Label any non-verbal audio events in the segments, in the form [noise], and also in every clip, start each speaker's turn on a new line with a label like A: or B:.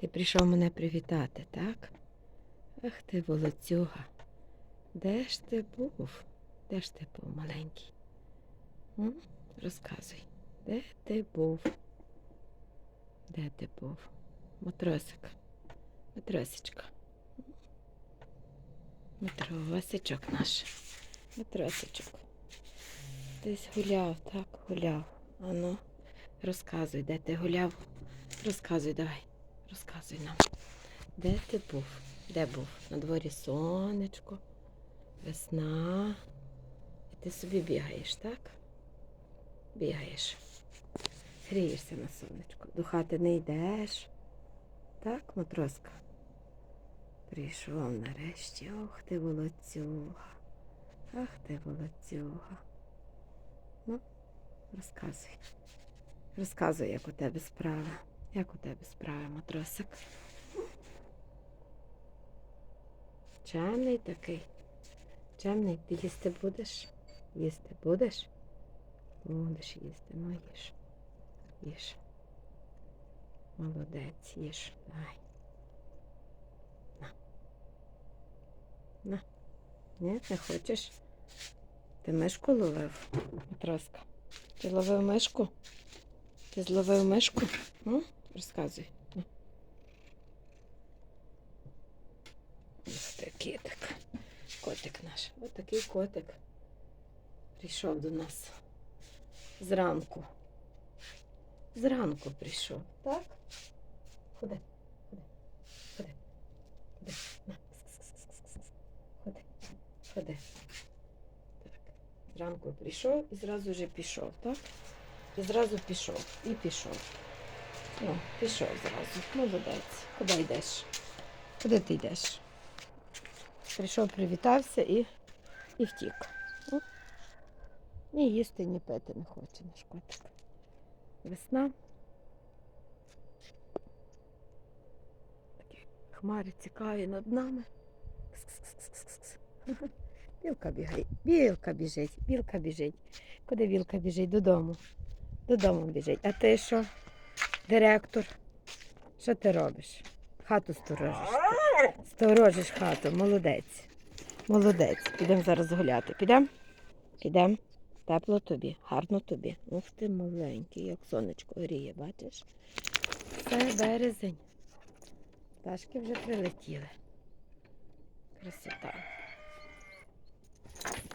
A: Ти прийшов мене привітати, так? Ах ти, волоцюга. Де ж ти був? Де ж ти був, маленький? М? Розказуй, де ти був? Де ти був? Матросик. Матросечка. Матросичок наш. Матросичок. Десь гуляв, так, гуляв. Ану, розказуй, де ти гуляв. Розказуй, давай. Розказуй нам. Де ти був? Де був? На дворі сонечко, весна. І ти собі бігаєш, так? Бігаєш. Грієшся на сонечко. До хати не йдеш. Так, матроска? Прийшов нарешті. Ох ти волоцюга. Ах ти волоцюга. Ну, розказуй. Розказуй, як у тебе справа. Як у тебе справа, матросик? Чемний такий. Чемний, ти їсти будеш? Їсти будеш? Будеш їсти, ну їж. Їж. Молодець, їж. Давай. На. На. Ні, не хочеш? Ти мишку ловив, Матроска? Ти ловив мишку? Ти зловив мишку? Ну, розказуй. Ух ти, кітик. Котик наш. Ось такий котик. Прийшов до нас. Зранку. Зранку прийшов. Так? Ходи. Ходи. Ходи. Ходи. На. Ходи. Ходи. Так. Зранку прийшов і зразу же пішов, так? І зразу пішов. І пішов. Ну, пішов зразу. Молодець. Куди йдеш? Куди ти йдеш? Прийшов, привітався і, і втік. О. Ні їсти, ні пити не хоче наш котик. Весна. Такі хмари цікаві над нами. [laughs] Білка бігає, білка біжить, білка біжить. Куди білка біжить? Додому. Додому біжить. А ти що? Директор? Що ти робиш? Хату сторожиш. Сторожиш хату, молодець. Молодець. Підемо зараз гуляти. Підемо? Підемо. Тепло тобі, гарно тобі. Ух ти маленький, як сонечко гріє, бачиш? Це березень. Пташки вже прилетіли. Красота.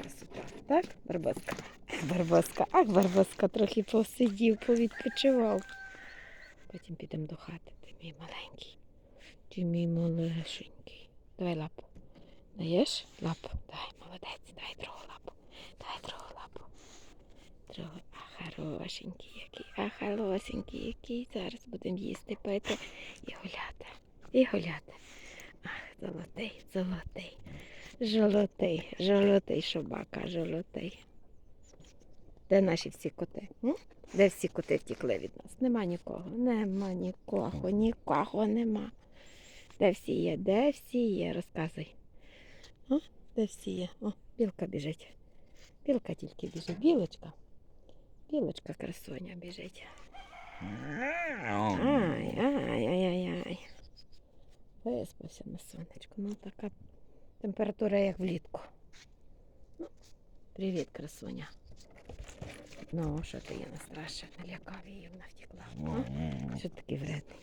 A: Красота. Так, Барбоска? Барбоска. Ах, Барбоска трохи посидів, повідпочивав. Потім підемо до хати. Ти мій маленький. Ти мій малешенький. Давай лапу. Даєш лапу? Дай, молодець, дай другу лапу. Дай другу лапу. Другу. А хорошенький який, а хорошенький який. Зараз будемо їсти, пити і гуляти. І гуляти. Ах, золотий, золотий. Жолотий, жолотий собака, жолотий. Де наші всі коти? М? Де всі коти втікли від нас? Нема нікого. Нема нікого, нікого нема. Де всі є? Де всі є? Розказуй. О, де всі є? О, білка біжить. Білка тільки біжить. Білочка. Білочка красуня біжить. Ай, ай, ай, ай, ай. Виспався на сонечку. Ну, така температура, як влітку. Ну, привіт, красуня. Ну, що ти є настрашив? Налякав її, вона втекла. А? Що ти такий вредний?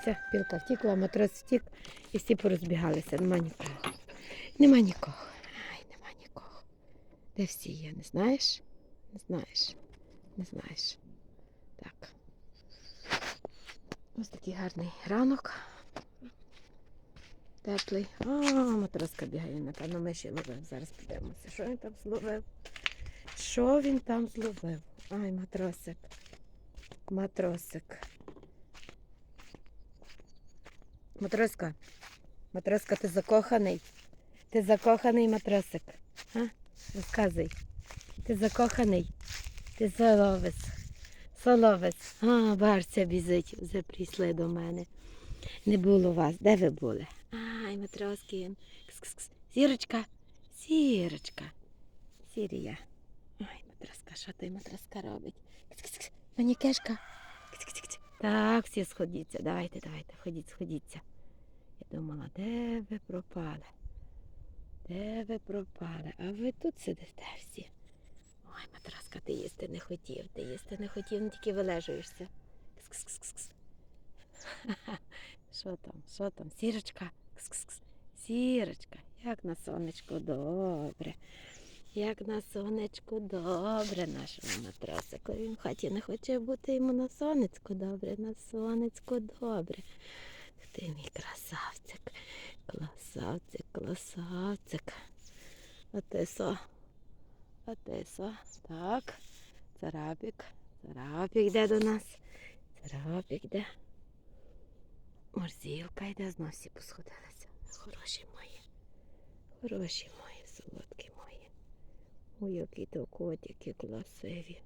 A: Все, білка втікла, матрос втік і всі порозбігалися. Нема нікого. Нема нікого. Ай, нема нікого. Де всі є? Не знаєш? Не знаєш. Не знаєш. Так. Ось такий гарний ранок. Теплий. А, матроска бігає, напевно, ми ще ловив. Зараз підемося. Що він там зловив? Що він там зловив? Ай, матросик. Матросик. Матроска. Матроска, ти закоханий? Ти закоханий матросик? А? Розказуй. Ти закоханий? Ти соловець. Соловець. А, барця бізить. Вже прийшли до мене. Не було вас. Де ви були? Ай, матроски. Кс-кс-кс. Сірочка. Сірочка. Сірія. Ай, матроска, що той матроска робить? Манікешка. Кс-кс-кс. Так, всі сходіться. Давайте, давайте, ходіть, сходіться. Я думала, де ви пропали? Де ви пропали? А ви тут сидите всі. Ой, матраска, ти їсти не хотів, ти їсти не хотів, не тільки вилежуєшся. Що там? Що там? Сірочка? Сірочка, як на сонечку добре. Як на сонечку добре нашому матросику. Він в хаті не хоче бути йому на сонечку добре, на сонечку добре. Ти мій красавчик, красавчик, красавчик. А ти? Так. Царапік. Царапік йде до нас. Царапік йде. Морзілка йде, знов всі посходилися. Хороші мої. Хороші мої, солодкі. Ой, які то котики красиві.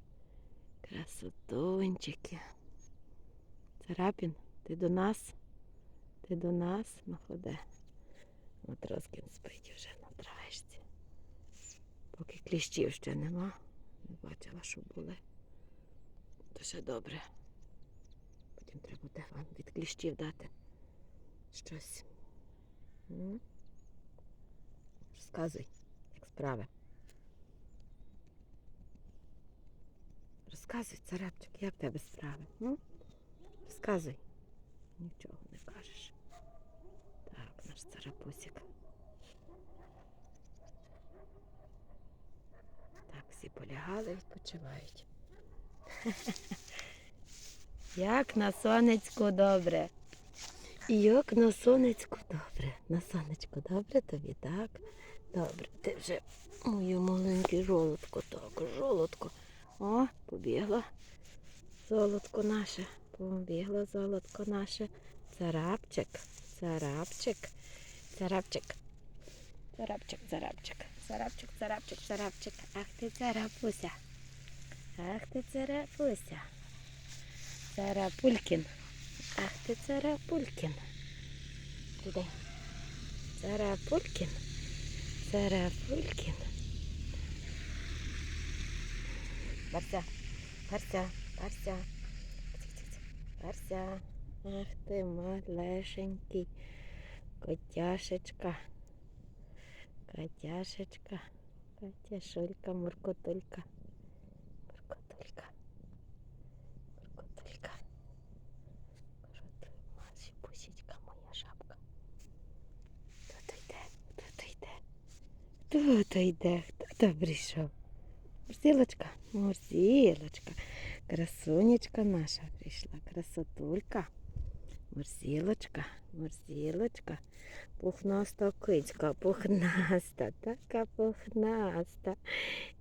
A: Красотончики. Царапін, ти до нас? Ти до нас ну ходи. Матроскін спить вже на травишці. Поки кліщів ще нема. Не бачила, що були. Ще добре. Потім треба буде вам від кліщів дати щось. М? Розказуй, як справи. Розказуй, царапчик, як тебе справи? м? Розказуй. Нічого не кажеш. Так, наш царапусик. Так, всі полягали, відпочивають. [laughs] Як на сонечку добре. Як на сонечку добре. На сонечку добре тобі, так? Добре. Ти вже моє маленьке жолудко, так, жолудко. О, побігло. Золотко наше. Побігло золотко наше. Царапчик, царапчик, царапчик. Царапчик, царапчик, царапчик, царапчик, царапчик. Ах ти царапуся. Ах ти царапуся. Царапулькін. Ах ти царапулькін. Туди. Царапулькін. Царапулькін. Барся, Барся, Барся. Барся. Ах ти малешенький. Котяшечка. Котяшечка. Котяшулька, муркотулька. Муркотулька. Муркотулька. Мачі пусічка моя жабка. Хто то йде? Хто то йде? Хто то йде? Хто то прийшов? Мурзілочка, Мурзілочка. Красунечка наша прийшла. Красотулька. Мурзілочка, Мурзілочка. Пухнаста кицька, пухнаста, така пухнаста,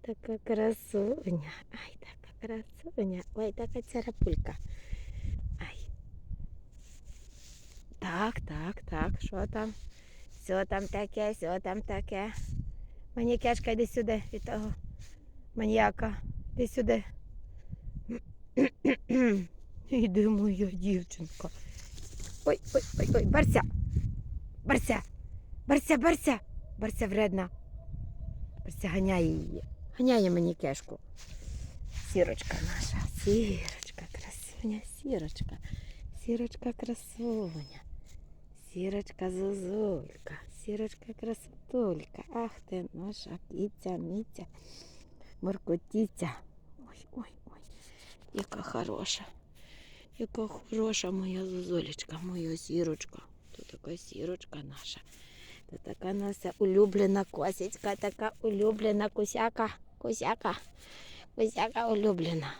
A: така красуня. Ай, така красуня. Ой, така царапулька. Ай. Так, так, так, що там? Що там таке, що там таке? Манікешка, йди сюди від того маньяка. Іди сюди. [clears throat] Іди, моя дівчинка. Ой, ой, ой, ой, Барся. Барся. Барся, Барся. Барся вредна. Барся ганяє її. Ганяє мені кешку. Сірочка наша. Сірочка, красуня, сірочка. Сірочка красуня. Сірочка зозулька. Сірочка красотулька. Ах ти наша кіця, міця, моркотіця. Ой, ой, ой. Яка хороша. Яка хороша моя зозулечка, моя сірочка. То така сірочка наша. То така наша улюблена косічка, така улюблена косяка, косяка, косяка улюблена.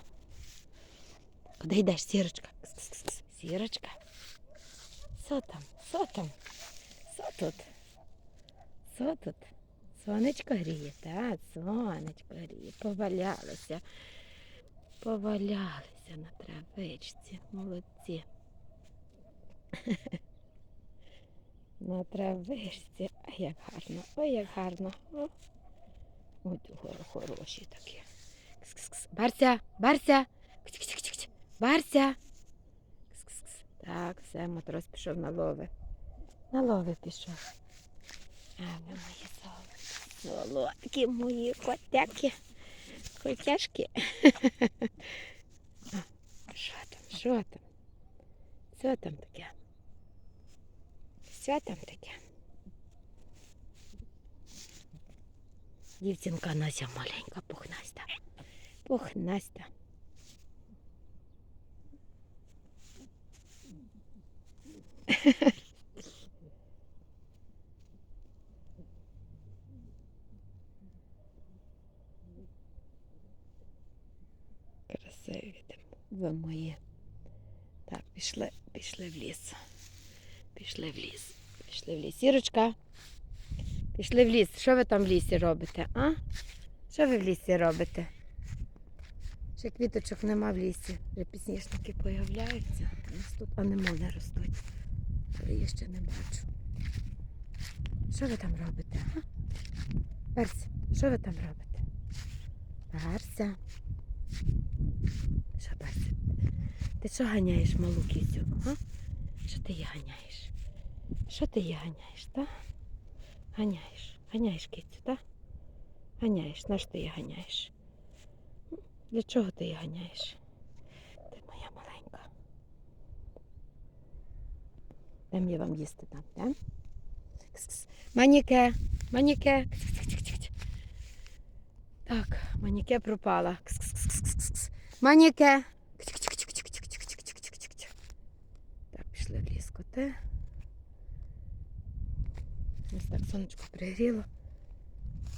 A: Куди йдеш, сірочка? Кс-кс-кс. Сірочка. Що там? Що там? Що тут? Що тут? Сонечко гріє, так, сонечко гріє. Повалялися. Повалялися на травичці. Молодці. [laughs] На травичці. Ай, як гарно, ой, як гарно. Ой, хороші такі. Барся, Барся. Барся. Так, все, матрос пішов на лови. На лови пішов. А мої солодкі. Мої котяки. Котяшки. Що там, що там? Що там таке? Що там таке? Дівчинка Нася маленька, пухнаста. Пухнаста. Красиві [laughs] ви мої. Так, пішли, пішли в ліс. Пішли в ліс. Пішли в ліс. Сірочка. Пішли в ліс. Що ви там в лісі робите, а? Що ви в лісі робите? Ще квіточок нема в лісі. Вже пізнішники появляються. У нас тут анемони ростуть. Але я ще не бачу. Що ви там робите? А? Перся, що ви там робите? Перся. Що? Ти що ганяєш малу кісю? А? Що ти її ганяєш? Що ти її ганяєш, так? Ганяєш. Ганяєш кицю, так? Ганяєш. На що ти її ганяєш? Для чого ти її ганяєш? Ти моя маленька. Дам я вам їсти там, да? Маніке, маніке. Так, маніке пропала. Кс-кс-кс-кс-кс. Маніке. Так, пішли в ліс коти. Ось так сонечко пригріло.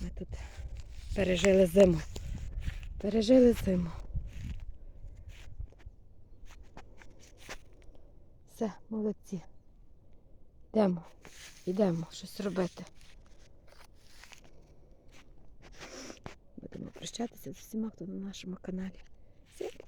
A: Ми тут пережили зиму. Пережили зиму. Все, молодці. Йдемо, йдемо щось робити. Будемо прощатися з усіма, хто на нашому каналі.